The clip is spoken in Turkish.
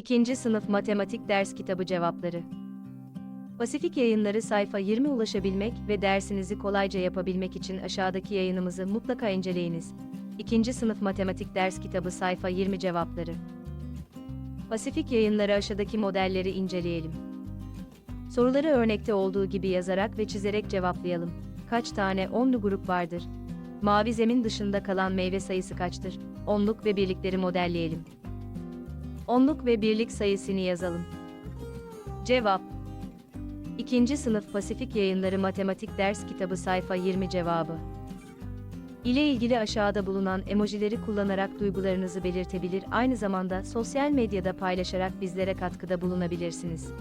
İkinci sınıf matematik ders kitabı cevapları. Pasifik yayınları sayfa 20 ulaşabilmek ve dersinizi kolayca yapabilmek için aşağıdaki yayınımızı mutlaka inceleyiniz. İkinci sınıf matematik ders kitabı sayfa 20 cevapları. Pasifik yayınları aşağıdaki modelleri inceleyelim. Soruları örnekte olduğu gibi yazarak ve çizerek cevaplayalım. Kaç tane onlu grup vardır? Mavi zemin dışında kalan meyve sayısı kaçtır? Onluk ve birlikleri modelleyelim. Onluk ve birlik sayısını yazalım. Cevap 2. Sınıf Pasifik Yayınları Matematik Ders Kitabı sayfa 20 cevabı. ile ilgili aşağıda bulunan emojileri kullanarak duygularınızı belirtebilir, aynı zamanda sosyal medyada paylaşarak bizlere katkıda bulunabilirsiniz.